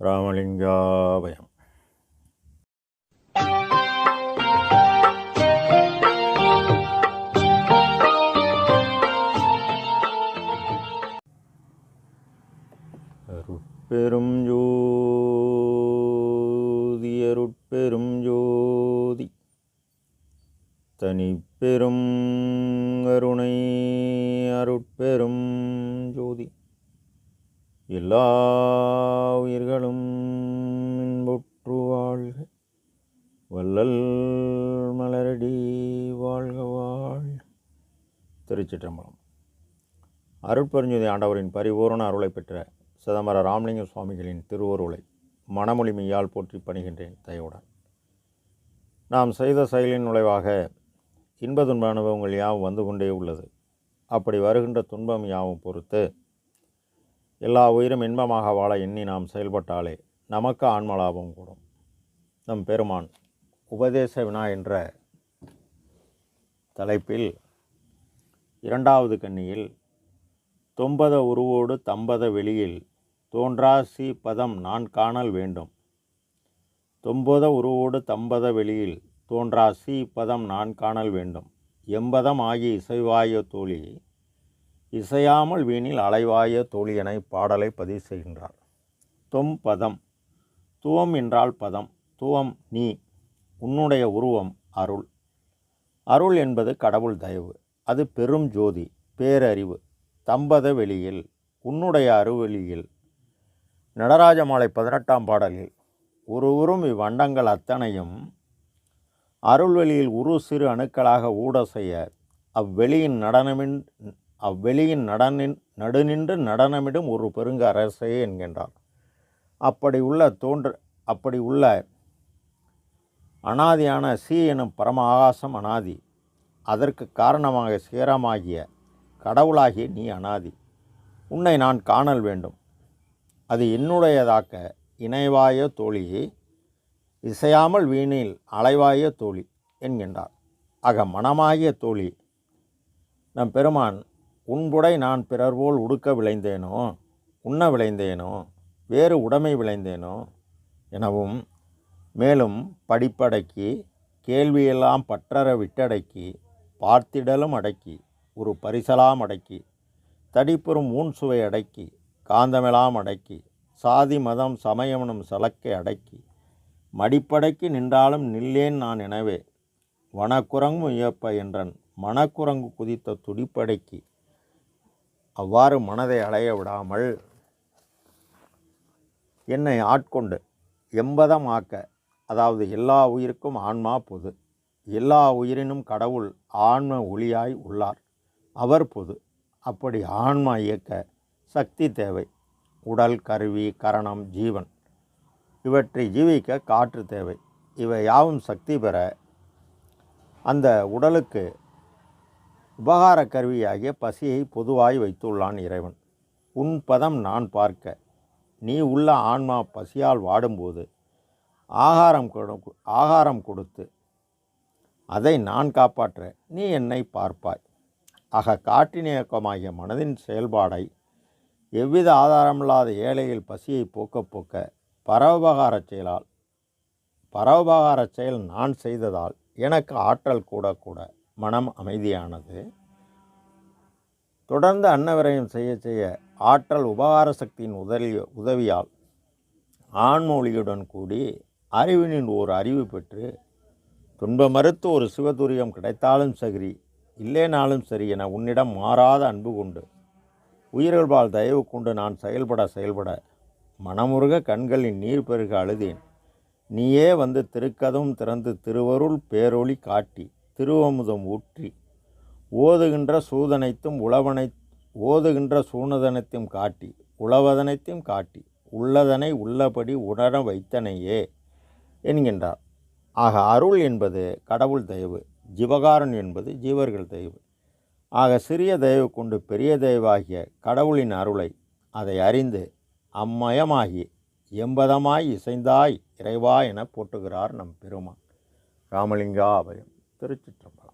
ராமலிங்காபயம். பெரும் ஜோதி அருட்பெரும் ஜோதி. தனிப்பெரும் அருணை அருட்பெரும் எல்லா உயிர்களும் இன்புற்று வாழ்க. வள்ளல் மலரடி வாழ்க வாழ் திருச்சிற்றம்பலம். அருட்பெருஞ்சுதி ஆண்டவரின் பரிபூரண அருளை பெற்ற சிதம்பர ராமலிங்க சுவாமிகளின் திருவருளை மனமொழிமையால் போற்றி பணிகின்றேன் தயவுடன். நாம் செய்த செயலின் நுழைவாக இன்ப துன்ப அனுபவங்கள் யாவும் வந்து கொண்டே உள்ளது. அப்படி வருகின்ற துன்பம் யாவும் பொறுத்து எல்லா உயிரும் இன்பமாக வாழ எண்ணி நாம் செயல்பட்டாலே நமக்கு ஆன்மலாபம் கூடும். நம் பெருமான் உபதேச வினா என்ற தலைப்பில் இரண்டாவது கன்னியில் தொம்பத உருவோடு தம்பத வெளியில் தோன்றா சி பதம் நான் காணல் வேண்டும். தொம்பத உருவோடு தம்பத வெளியில் தோன்றா சி பதம் நான் காணல் வேண்டும். எம்பதம் ஆகி இசைவாய தோழி இசையாமல் வீணில் அலைவாய தோழியனை பாடலை பதிவு செய்கின்றார். தொம் பதம். துவம் என்றால் பதம். துவம் நீ. உன்னுடைய உருவம் அருள். அருள் என்பது கடவுள் தயவு. அது பெரும் ஜோதி பேரறிவு. தம்பத வெளியில் உன்னுடைய அருவெளியில். நடராஜ மாலை பதினெட்டாம் பாடலில் ஒரு உறும் இவ்வண்டங்கள் அத்தனையும் அருள்வெளியில் உரு சிறு அணுக்களாக ஊட செய்ய அவ்வெளியின் நடனமின் அவ்வெளியின் நடனின் நடுநின்று நடனமிடும் ஒரு பெருங்க அரசே என்கின்றார் அப்படி உள்ள தோன்று அப்படி உள்ள அனாதியான சி எனும் பரம ஆகாசம் அனாதி. அதற்கு காரணமாக சேரமாகிய கடவுளாகிய நீ அனாதி. உன்னை நான் காணல் வேண்டும். அது என்னுடையதாக்க இணைவாய தோழியே இசையாமல் வீணில் அலைவாய தோழி என்கின்றார். ஆக மனமாகிய தோழி நம் பெருமான் உன்புடை நான் பிறர்போல் உடுக்க விளைந்தேனோ? உண்ண விளைந்தேனோ? வேறு உடைமை விளைந்தேனோ? எனவும் மேலும் படிப்படக்கி கேள்வியெல்லாம் பற்றற விட்டடக்கி பார்த்திடலும் அடக்கி ஒரு பரிசலாம் அடக்கி தடிப்பெறும் ஊன் சுவை அடக்கி காந்தமெலாம் அடக்கி சாதி மதம் சமயமனும் சலக்கை அடக்கி மடிப்படக்கி நின்றாலும் நில்லேன் நான் எனவே வனக்குரங்கும் இயப்ப என்றன் மனக்குரங்கு குதித்த துடிப்படக்கி அவ்வாறு மனதை அலைய விடாமல் என்னை ஆட்கொண்டு எம்பதம் ஆக்க அதாவது எல்லா உயிருக்கும் ஆன்மா பொது எல்லா உயிரினும் கடவுள் ஆன்ம ஒளியாய் உள்ளார். அவர் பொது. அப்படி ஆன்மா இயக்க சக்தி தேவை. உடல் கருவி கரணம் ஜீவன். இவற்றை ஜீவிக்க காற்று தேவை. இவை யாவும் சக்தி பெற அந்த உடலுக்கு உபகார கருவியாகிய பசியை பொதுவாய் வைத்துள்ளான் இறைவன். உன் பதம் நான் பார்க்க. நீ உள்ள ஆன்மா பசியால் வாடும்போது ஆகாரம் கொடு ஆகாரம் கொடுத்து அதை நான் காப்பாற்ற நீ என்னை பார்ப்பாய். ஆக காற்றின் இயக்கமாகிய மனதின் செயல்பாடை எவ்வித ஆதாரமில்லாத ஏழையில் பசியை போக்க போக்க பரவபகார செயலால் பரவபகார செயல் நான் செய்ததால் எனக்கு ஆற்றல் கூட கூட மனம் அமைதியானது. தொடர்ந்து அன்னவிரயம் செய்ய செய்ய ஆற்றல் உபகார சக்தியின் உதவி உதவியால் ஆண்மொழியுடன் கூடி அறிவினின் ஓர் அறிவு பெற்று துன்ப மறுத்து ஒரு சிவதுரியம் கிடைத்தாலும் சரி இல்லேனாலும் சரி என உன்னிடம் மாறாத அன்பு கொண்டு உயிர்கள்பால் தயவு கொண்டு நான் செயல்பட செயல்பட மனமுருக கண்களின் நீர் பெருக அழுதேன். நீயே வந்து திருக்கதவும் திறந்து திருவருள் பேரொளி காட்டி திருவமுதம் ஊற்றி ஓதுகின்ற சூதனைத்தும் உழவனை ஓதுகின்ற சூனதனத்தையும் காட்டி உழவதனைத்தையும் காட்டி உள்ளதனை உள்ளபடி உணர வைத்தனையே என்கின்றார். ஆக அருள் என்பது கடவுள் தயவு ஜிவகாரன் என்பது ஜீவர்கள் தயவு. ஆக சிறிய தயவு கொண்டு பெரிய தயவாகிய கடவுளின் அருளை அதை அறிந்து அம்மயமாகி எம்பதமாய் இசைந்தாய் இறைவா என போட்டுகிறார் நம் பெருமான். ராமலிங்கா அபயம் திருச்சிற்றம்பலம்